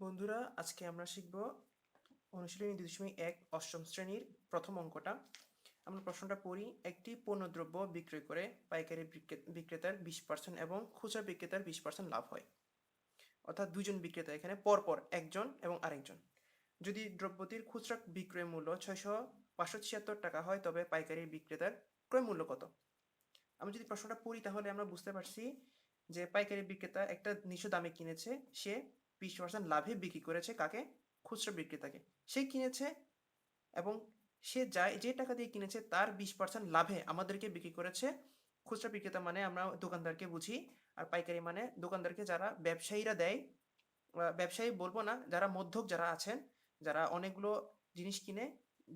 বন্ধুরা, আজকে আমরা শিখব অনুশীলনী দুই দশমিক এক অষ্টম শ্রেণির প্রথম অঙ্কটা। আমরা প্রশ্নটা পড়ি, একটি পণ্যদ্রব্য বিক্রয় করে পাইকারি বিক্রেতার বিশ পার্সেন্ট এবং খুচরা বিক্রেতার বিশ পার্সেন্ট লাভ হয়। অর্থাৎ দুজন বিক্রেতা এখানে, পরপর একজন এবং আরেকজন। যদি দ্রব্যটির খুচরা বিক্রয় মূল্য ছয়শো পাঁচশো ছিয়াত্তর টাকা হয়, তবে পাইকারি বিক্রেতার ক্রয় মূল্য কত? আমি যদি প্রশ্নটা পড়ি, তাহলে আমরা বুঝতে পারছি যে পাইকারি বিক্রেতা একটা নিচু দামে কিনেছে, সে বিশ পার্সেন্ট লাভে বিক্রি করেছে কাকে? খুচরা বিক্রেতাকে। সে কিনেছে এবং সে যা যে টাকা দিয়ে কিনেছে তার বিশ পার্সেন্ট লাভে আমাদেরকে বিক্রি করেছে খুচরা বিক্রেতা মানে আমরা দোকানদারকে বুঝি আর পাইকারি মানে দোকানদারকে যারা ব্যবসায়ীরা দেয় ব্যবসায়ী বলব না, যারা মধ্যক যারা আছেন, যারা অনেকগুলো জিনিস কিনে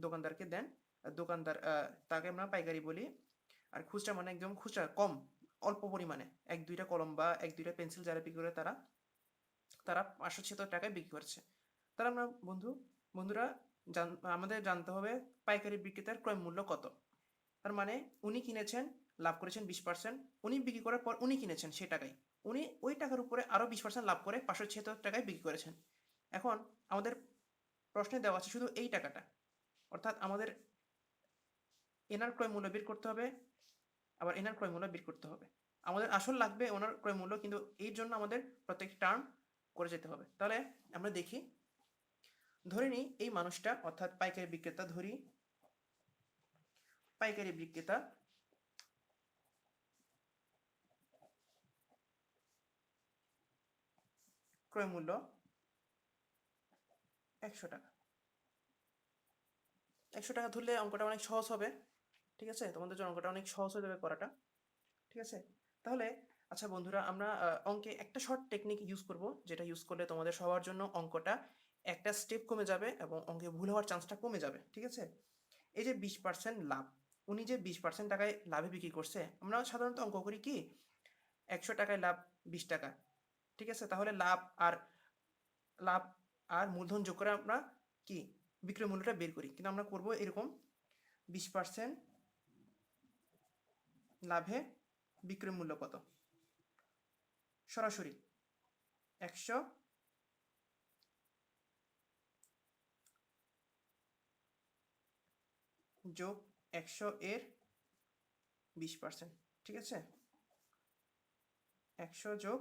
দোকানদারকে দেন, দোকানদার তাকে আমরা পাইকারি বলি। আর খুচরা মানে একদম খুচরা কম, অল্প পরিমাণে। এক দুইটা কলম বা এক দুইটা পেন্সিল যারা বিক্রি করে তারা তারা পাঁচশো ছিয়াত্তর টাকায় বিক্রি করছে। তাহলে আমরা বন্ধু, বন্ধুরা জান, আমাদের জানতে হবে পাইকারি বিক্রেতার ক্রয় মূল্য কত। তার মানে উনি কিনেছেন, লাভ করেছেন বিশ পার্সেন্ট উনি বিক্রি করার পর উনি কিনেছেন সে টাকায় উনি ওই টাকার উপরে আরও বিশ পার্সেন্ট লাভ করে পাঁচশো ছিয়াত্তর টাকায় বিক্রি করেছেন। এখন আমাদের প্রশ্নে দেওয়া আছে শুধু এই টাকাটা। অর্থাৎ আমাদের এনার ক্রয় মূল্য বের করতে হবে, আবার এনার ক্রয় মূল্য বের করতে হবে। আমাদের আসল লাগবে ওনার ক্রয় মূল্য, কিন্তু এই জন্য আমাদের প্রত্যেক টার্ম করে যেতে হবে। তাহলে আমরা দেখি, ধরে নিই এই মানুষটা, অর্থাৎ পাইকারি বিক্রেতা, ধরি পাইকারি বিক্রেতা, ক্রয় মূল্য একশো টাকা। একশো টাকা ধরলে অঙ্কটা অনেক সহজ হবে, ঠিক আছে? তোমাদের জন্য অঙ্কটা অনেক সহজ হয়ে যাবে করাটা ঠিক আছে? তাহলে আচ্ছা বন্ধুরা, আমরা অঙ্কে একটা শর্ট টেকনিক ইউজ করব, যেটা ইউজ করলে তোমাদের সবার জন্য অঙ্কটা একটা স্টেপ কমে যাবে এবং অঙ্কে ভুল হওয়ার চান্সটা কমে যাবে, ঠিক আছে? এই যে বিশ পার্সেন্ট লাভ, উনি যে বিশ পার্সেন্ট টাকায় লাভে বিক্রি করছে, আমরা সাধারণত অঙ্ক করি কি, একশো টাকায় লাভ বিশ টাকা, ঠিক আছে? তাহলে লাভ আর লাভ আর মূলধন যোগ করে আমরা কি, বিক্রয় মূল্যটা বের করি, কিন্তু আমরা করব এরকম, বিশ পার্সেন্ট লাভে বিক্রয় মূল্য কত? সরাসরি একশো যোগ একশো এর বিশ পার্সেন্ট ঠিক আছে? একশো যোগ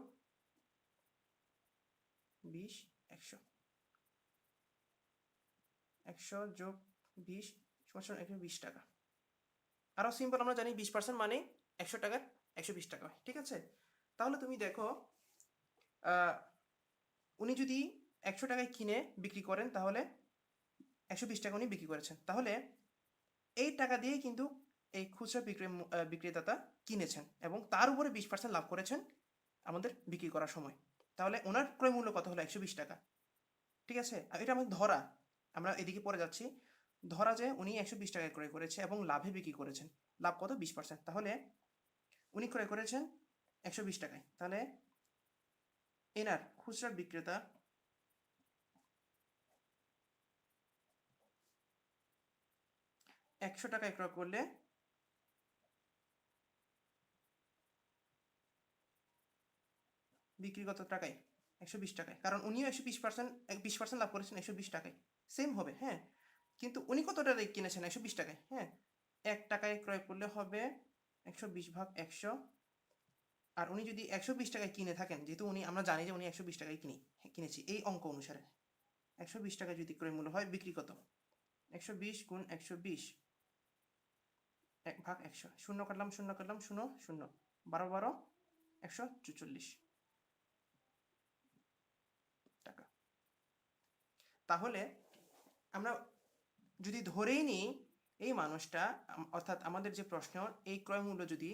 বিশ একশো। একশো যোগ বিশ একশো বিশ টাকা। আরও সিম্পল আমরা জানি, বিশ পার্সেন্ট মানে একশো টাকার একশো বিশ টাকা ঠিক আছে? তাহলে তুমি দেখো উনি যদি একশো টাকায় কিনে বিক্রি করেন, তাহলে একশো বিশ টাকা উনি বিক্রি করেছেন। তাহলে এই টাকা দিয়েই কিন্তু এই খুচরা বিক্রয় মূ- বিক্রেতাটা কিনেছেন এবং তার উপরে বিশ পার্সেন্ট লাভ করেছেন আমাদের বিক্রি করার সময়। তাহলে ওনার ক্রয় মূল্য কত হলো? একশো বিশ টাকা। ঠিক আছে? এটা আমাদের ধরা। আমরা এদিকে পরে যাচ্ছি। ধরা যে উনি একশো বিশ টাকায় ক্রয় করেছে এবং লাভে বিক্রি করেছেন। লাভ কত? বিশ পার্সেন্ট তাহলে উনি ক্রয় করেছেন একশো বিশ টাকায়। তাহলে এনার খুচরা বিক্রেতা একশো টাকায় ক্রয় করলে বিক্রি কত টাকায় একশো বিশ টাকায়। কারণ উনিও একশো বিশ পার্সেন্ট বিশ পার্সেন্ট লাভ করেছেন, একশো বিশ টাকায়। সেম হবে হ্যাঁ। কিন্তু উনি কত টাকায় কিনেছেন? একশো বিশ টাকায় হ্যাঁ। এক টাকায় ক্রয় করলে হবে একশো বিশ ভাগ একশো আর উনি যদি একশো বিশ টাকায় কিনে থাকেন, যেহেতু উনি, আমরা জানি যে উনি একশো বিশ টাকায় কিনি, কিনেছি, এই অঙ্ক অনুসারে। একশো বিশ টাকা যদি ক্রয় মূল্য হয়, বিক্রি কত? একশো বিশ গুণ একশো বিশ, এক ভাগ একশো, শূন্য কাটলাম শূন্য কাটলাম, শূন্য শূন্য, বারো বারো, একশো চুচল্লিশ টাকা। তাহলে আমরা যদি ধরেই নিই, এই মানুষটা, অর্থাৎ আমাদের যে প্রশ্ন, এই ক্রয় মূল্য যদি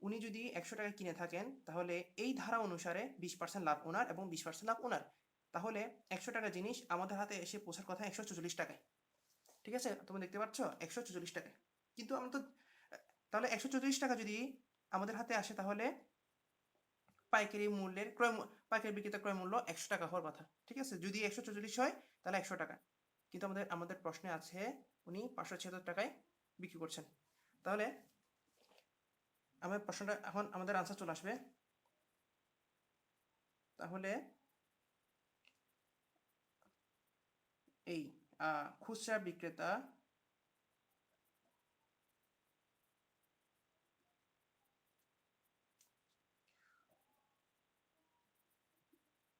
উনি যদি একশো টাকা কিনে থাকেন, তাহলে এই ধারা অনুসারে বিশ পার্সেন্ট লাভ ওনার এবং বিশ পার্সেন্ট লাভ ওনার। তাহলে একশো টাকা জিনিস আমাদের হাতে এসে পৌঁছার কথা একশো চল্লিশ টাকায়। ঠিক আছে? তুমি দেখতে পাচ্ছ? একশো চল্লিশ টাকায়। কিন্তু আমরা তো, তাহলে একশো চল্লিশ টাকা যদি আমাদের হাতে আসে, তাহলে পাইকারি মূল্যের ক্রয় পাইকারি বিক্রেতা ক্রয় মূল্য একশো টাকা হওয়ার কথা। ঠিক আছে? যদি একশো চল্লিশ হয়, তাহলে একশো টাকা। কিন্তু আমাদের আমাদের প্রশ্নে আছে, উনি পাঁচশো ছিয়াত্তর টাকায় বিক্রি করছেন। তাহলে আমার প্রশ্নটা এখন আমাদের আনসার চলে আসবে। তাহলে এই খুচরা বিক্রেতা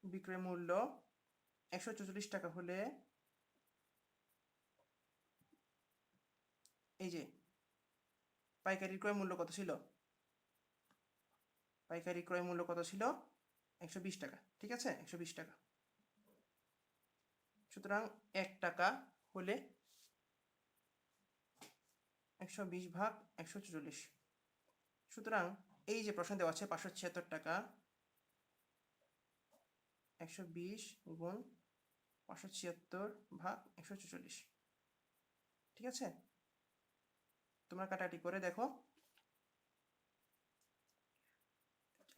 বিক্রয় মূল্য একশো চৌচল্লিশ টাকা হলে এই যে পাইকারি ক্রয় মূল্য কত ছিল? পাইকারি ক্রয় মূল্য কত ছিল? একশো বিশ টাকা, ঠিক আছে? একশো বিশ টাকা। সুতরাং এক টাকা হলে একশো বিশ ভাগ একশো চল্লিশ। সুতরাং এই যে প্রশ্ন দেওয়া আছে, পাঁচশো ছিয়াত্তর টাকা, একশো বিশ গুণ পাঁচশো ছিয়াত্তর ভাগ একশো চল্লিশ। ঠিক আছে? তোমরা কাটাকাটি করে দেখো।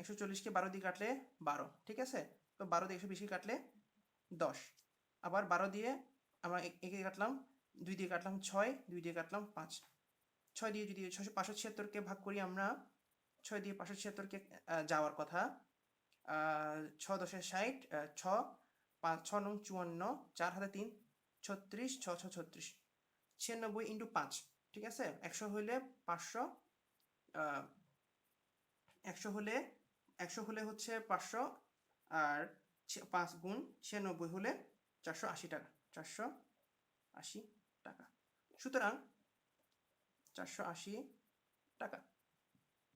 একশো চল্লিশকে বারো দিয়ে কাটলে বারো, ঠিক আছে? তো বারো দিয়ে একশো বিশকে কাটলে দশ। আবার বারো দিয়ে আমরা একে কাটলাম, দুই দিয়ে কাটলাম ছয়, দুই দিয়ে কাটলাম পাঁচ। ছয় দিয়ে যদি ছশো পাঁচশো ছিয়াত্তরকে ভাগ করি আমরা, ছয় দিয়ে পাঁচশো ছিয়াত্তরকে যাওয়ার কথা ছ দশে ষাট ছ, পাঁচ, ছ নং চুয়ান্ন, চার হাতে তিন, ছত্রিশ, ছ ছ, ছত্রিশ। ছিয়ানব্বই ইন্টু পাঁচ, ঠিক আছে? একশো হলে পাঁচশো একশো হলে একশো হলে হচ্ছে পাঁচশো আর পাঁচ গুণ ছিয়ানব্বই হলে চারশো আশি টাকা, চারশো আশি টাকা। সুতরাং চারশো আশি টাকা।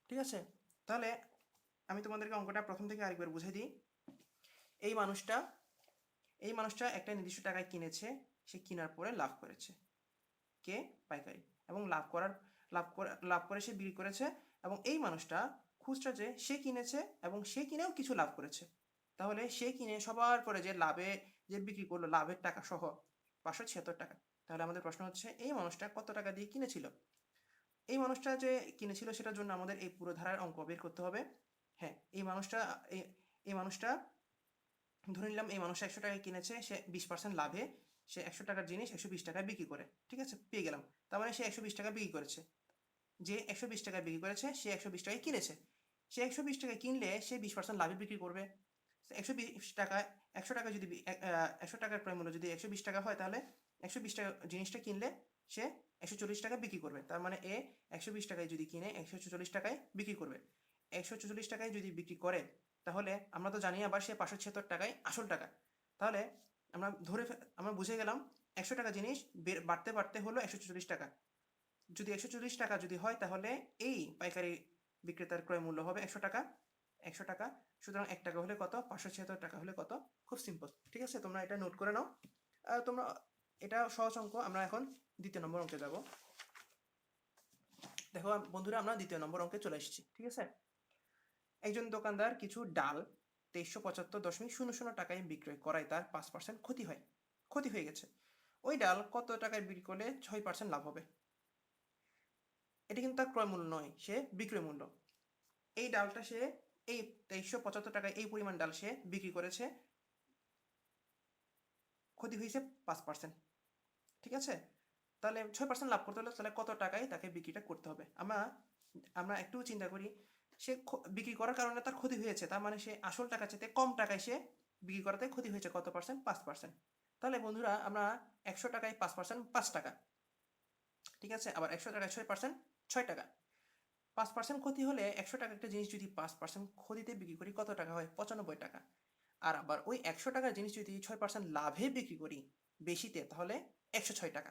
ঠিক আছে? তাহলে আমি তোমাদেরকে অঙ্কটা প্রথম থেকে আরেকবার বুঝিয়ে দিই। এই মানুষটা এই মানুষটা একটা নির্দিষ্ট টাকায় কিনেছে, সে কেনার পরে লাভ করেছে। কে? পাইকারি। এবং লাভ করার, লাভ করে লাভ করে সে বিক্রি করেছে। এবং এই মানুষটা খুচরা যে সে কিনেছে এবং সে কিনেও কিছু লাভ করেছে। তাহলে সে কিনে সবার পরে যে লাভে, যে বিক্রি করল, লাভের টাকা সহ পাঁচশো ছিয়াত্তর টাকা। তাহলে আমাদের প্রশ্ন হচ্ছে, এই মানুষটা কত টাকা দিয়ে কিনেছিল? এই মানুষটা যে কিনেছিল সেটার জন্য আমাদের এই পুরো ধারার অঙ্ক বের করতে হবে। হ্যাঁ এই মানুষটা এই মানুষটা, ধরে নিলাম এই মানুষটা একশো টাকায় কিনেছে, সে বিশ পার্সেন্ট লাভে, সে একশো টাকার জিনিস একশো বিশ টাকায় বিক্রি করে, ঠিক আছে? পেয়ে গেলাম। তার মানে সে একশো বিশ টাকা বিক্রি করেছে। যে একশো বিশ টাকায় বিক্রি করেছে, সে একশো বিশ টাকায় কিনেছে। সে একশো বিশ টাকায় কিনলে সে বিশ পার্সেন্ট লাভে বিক্রি করবে। একশো বিশ টাকায়, একশো টাকা যদি এক- একশো টাকার ক্রয় মূল্য যদি একশো বিশ টাকা হয় তাহলে একশো বিশ টাকা জিনিসটা কিনলে সে একশো চল্লিশ টাকায় বিক্রি করবে। তার মানে এ একশো বিশ টাকায় যদি কিনে একশো চল্লিশ টাকায় বিক্রি করবে। একশো চল্লিশ টাকায় যদি বিক্রি করে তাহলে আমরা তো জানি আবার সে পাঁচশো ছিয়াত্তর টাকায় আসল টাকা। তাহলে আমরা ধরে আমরা বুঝে গেলাম একশো টাকা জিনিস বাড়তে বাড়তে হলো একশো চল্লিশ টাকা। যদি একশো চল্লিশ টাকা যদি হয় তাহলে এই পাইকারি বিক্রেতার ক্রয় মূল্য হবে একশো টাকা একশো টাকা। সুতরাং এক টাকা হলে কত? পাঁচশো ছিয়াত্তর টাকা হলে কত? খুব সিম্পল ঠিক আছে? তোমরা এটা নোট করে নাও। তোমরা এটা সহজ অঙ্ক। আমরা এখন দ্বিতীয় নম্বর অঙ্কে যাব। দেখো, বন্ধুরা, আমরা দ্বিতীয় নম্বর অঙ্কে চলে এসেছি। ঠিক আছে? একজন দোকানদার কিছু ডাল তেইশশো পঁচাত্তর দশমিক শূন্য শূন্য টাকায় বিক্রয় করায় তার পাঁচ পার্সেন্ট ক্ষতি হয়। ক্ষতি হয়ে গেছে। ওই ডাল কত টাকায় বিক্রি করলে ছয় পার্সেন্ট লাভ হবে? এটা কিন্তু তার ক্রয় মূল্য নয়, সে বিক্রয় মূল্য। এই ডালটা সে, এই তেইশশো পঁচাত্তর টাকায় এই পরিমাণ ডাল সে বিক্রি করেছে। ক্ষতি হয়েছে পাঁচ পার্সেন্ট ঠিক আছে? তাহলে ছয় পার্সেন্ট লাভ করতে হলে তাহলে কত টাকায় তাকে বিক্রিটা করতে হবে? আমরা আমরা একটু চিন্তা করি, সে বিক্রি করার কারণে তার ক্ষতি হয়েছে, তার মানে সে আসল টাকা চেতে কম টাকায় সে বিক্রি করাতে ক্ষতি হয়েছে কত পার্সেন্ট পাঁচ পার্সেন্ট তাহলে বন্ধুরা, আমরা একশো টাকায় পাঁচ পার্সেন্ট পাঁচ টাকা, ঠিক আছে? আবার একশো টাকায় ছয় পার্সেন্ট ছয় টাকা। পাঁচ পার্সেন্ট ক্ষতি হলে একশো টাকা একটা জিনিস যদি পাঁচ পার্সেন্ট ক্ষতিতে বিক্রি করি, কত টাকা হয়? পঁচানব্বই টাকা। আর আবার ওই একশো টাকার জিনিস যদি ছয় পার্সেন্ট লাভে বিক্রি করি বেশিতে, তাহলে একশো ছয় টাকা।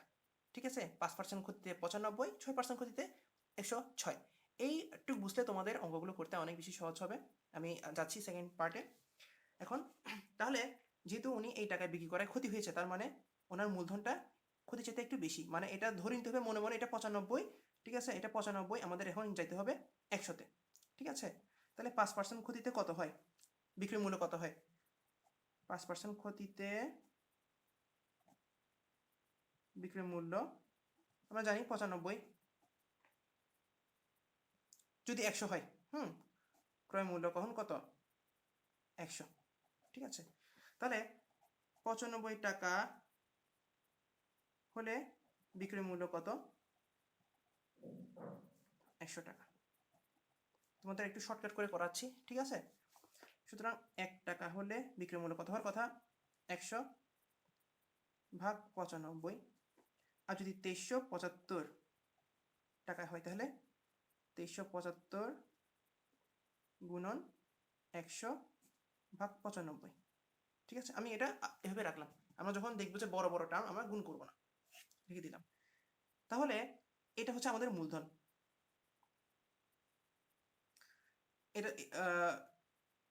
ঠিক আছে? পাঁচ পার্সেন্ট ক্ষতিতে পঁচানব্বই, ছয় পার্সেন্ট ক্ষতিতে একশো ছয়। এই একটু বুঝলে তোমাদের অঙ্কগুলো করতে অনেক বেশি সহজ হবে। আমি যাচ্ছি সেকেন্ড পার্টে এখন, তাহলে যেহেতু উনি এই টাকায় বিক্রি করায় ক্ষতি হয়েছে, তার মানে ওনার মূলধনটা ক্ষতি চেতে একটু বেশি। মানে এটা ধরে নিতে হবে মনে মনে এটা পঁচানব্বই, ঠিক আছে? এটা পঁচানব্বই, আমাদের এখন যাইতে হবে একশোতে, ঠিক আছে? তাহলে পাঁচ পার্সেন্ট ক্ষতিতে কত হয়? বিক্রি মূল্য কত হয়? পাঁচ পার্সেন্ট ক্ষতিতে বিক্রয় মূল্য, আমরা জানি পঁচানব্বই। যদি একশো হয়, হুম? ক্রয় মূল্য কখন কত? একশো, ঠিক আছে? তাহলে পঁচানব্বই টাকা হলে বিক্রয় মূল্য কত? একশো টাকা। তোমাদের একটু শর্টকাট করে করাচ্ছি, ঠিক আছে? সুতরাং এক টাকা হলে বিক্রয় মূল্য কত হওয়ার কথা? একশো ভাগ পঁচানব্বই। আর যদি তেইশশো পঁচাত্তর টাকা হয় তাহলে তেইশশো পঁচাত্তর গুণন একশো ভাগ পঁচানব্বই। ঠিক আছে? আমি এটা এভাবে রাখলাম। আমরা যখন দেখব যে বড় বড় টার্ম আমরা গুণ করব না। লিখে দিলাম। তাহলে এটা হচ্ছে আমাদের মূলধন। এটা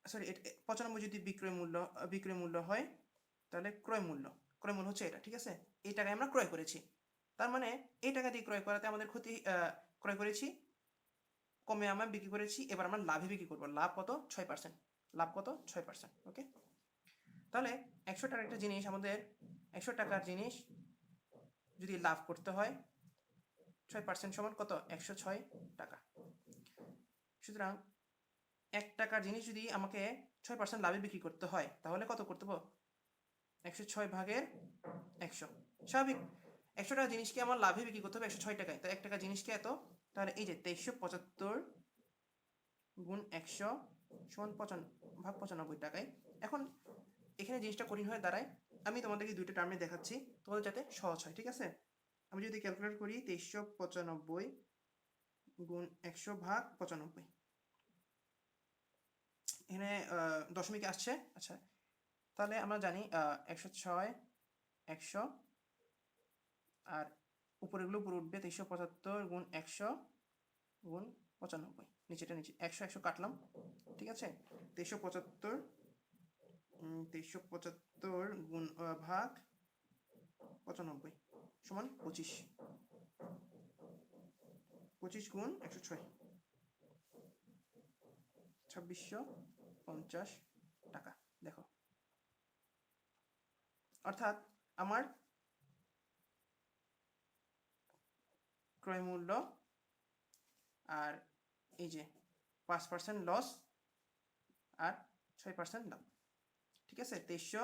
সরি পঁচানব্বই যদি বিক্রয় মূল্য বিক্রয় মূল্য হয়, তাহলে ক্রয় মূল্য। ক্রয় মূল্য হচ্ছে এটা, ঠিক আছে? এই টাকায় আমরা ক্রয় করেছি। তার মানে এই টাকা দিয়ে ক্রয় করাতে আমাদের ক্ষতি ক্রয় করেছি, কমে আমরা বিক্রি করেছি, এবার আমরা লাভে বিক্রি করব। লাভ কত? ছয় পার্সেন্ট লাভ কত? ছয় পার্সেন্ট ওকে তাহলে একশো টাকার একটা জিনিস আমাদের, একশো টাকার জিনিস যদি লাভ করতে হয়, ছয় পার্সেন্ট সমান কত? একশো ছয় টাকা। সুতরাং এক টাকার জিনিস যদি আমাকে ছয় পার্সেন্ট লাভে বিক্রি করতে হয়, তাহলে কত করতে হবে? একশো ছয় ভাগের একশো। স্বাভাবিক। একশো টাকা জিনিসকে আমার লাভে বিক্রি করতে হবে একশো ছয় টাকায়। তো এক টাকা জিনিসকে এত? তাহলে এই যে তেইশশো পঁচাত্তর গুণ একশো সমান পঁচান, ভাগ পঁচানব্বই টাকায়। এখন এখানে জিনিসটা কঠিন হয়ে দাঁড়ায়। আমি তোমাদেরকে দুইটা টার্মে দেখাচ্ছি। তোমাদের যাতে সহজ হয়, ঠিক আছে? আমি যদি ক্যালকুলেট করি, তেইশশো পঁচানব্বই গুণ একশো ভাগ পঁচানব্বই। এখানে দশমিকে আসছে। আচ্ছা তাহলে আমরা জানি একশো ছয়, একশো, আর উপরেগুলো উপরে উঠবে তেইশশো পঁচাত্তর গুণ একশো গুণ পঁচানব্বই। নিচেটা নিচে, একশো একশো কাটলাম, ঠিক আছে? তেইশশো পঁচাত্তর তেইশশো পঁচাত্তর গুণ ভাগ পঁচানব্বই সমান পঁচিশ। পঁচিশ গুণ একশো ছয়। ছাব্বিশশো পঞ্চাশ টাকা। দেখো। অর্থাৎ আমার ক্রয় মূল্য আর এই যে পাঁচ পার্সেন্ট লস আর ছয় পার্সেন্ট লাভ ঠিক আছে, তেইশশো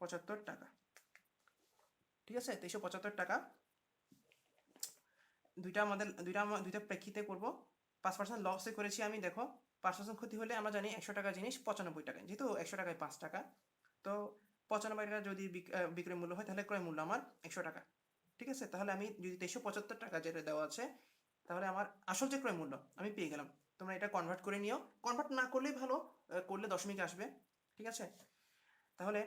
পঁচাত্তর টাকা। ঠিক আছে, তেইশশো পঁচাত্তর টাকা। দুইটা আমাদের, দুইটা দুইটা প্রেক্ষিতে করব। পাঁচ পার্সেন্ট লসে করেছি আমি, দেখো। পাঁচ পার্সেন্ট ক্ষতি হলে আমরা জানি একশো টাকা জিনিস পঁচানব্বই টাকা যেহেতু একশো টাকায় পাঁচ টাকা, তো পঁচানব্বই টাকা যদি বিক্রয় মূল্য হয়, তাহলে ক্রয় মূল্য আমার একশো টাকা। ঠিক আছে, তাহলে আমি যদি তেইশশো পঁচাত্তর টাকা যেটা দেওয়া আছে, তাহলে আমার আসল যে ক্রয় মূল্য, আমি পেয়ে গেলাম। তোমরা এটা কনভার্ট করে নিও। কনভার্ট না করলেই ভালো করলে দশমিক আসবে। ঠিক আছে? তাহলে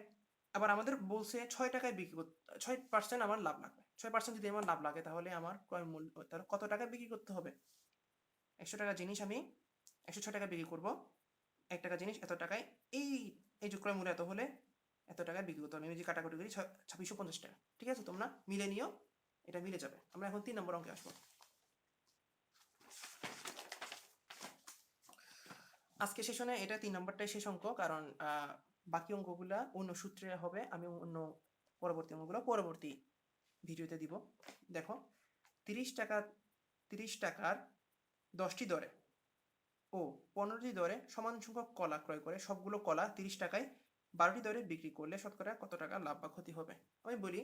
আবার আমাদের বলছে ছয় টাকায় বিক্রি করতে ছয় পার্সেন্ট আমার লাভ লাগবে। ছয় পার্সেন্ট যদি আমার লাভ লাগে, তাহলে আমার ক্রয় মূল্য, তাহলে কত টাকায় বিক্রি করতে হবে? একশো টাকা জিনিস আমি একশো ছয় টাকা বিক্রি করব। এক টাকা জিনিস এত টাকায়, এই এই যে ক্রয় মূল্য এত হলে এত টাকায় বিক্রি করতে হবে। আমি যদি কাটাকুটি করি ছাব্বিশশো পঞ্চাশ টাকা। ঠিক আছে তোমরা মিলে নিও, এটা মিলে যাবে। আমরা এখন তিন নম্বর অঙ্কে আসব। আজকে সেশনে এটা তিন নম্বরটাই শেষ অঙ্ক, কারণ বাকি অঙ্কগুলা অন্য সূত্রে হবে, আমি অন্য পরবর্তী অঙ্কগুলো পরবর্তী ভিডিওতে দিব। দেখো, তিরিশ টাকা, তিরিশ টাকার দশটি দরে ও পনেরোটি দরে সমান সংখ্যক কলা ক্রয় করে সবগুলো কলা তিরিশ টাকায় বারোটি দরে বিক্রি করলে শতকরা কত টাকা লাভ বা ক্ষতি হবে? আমি বলি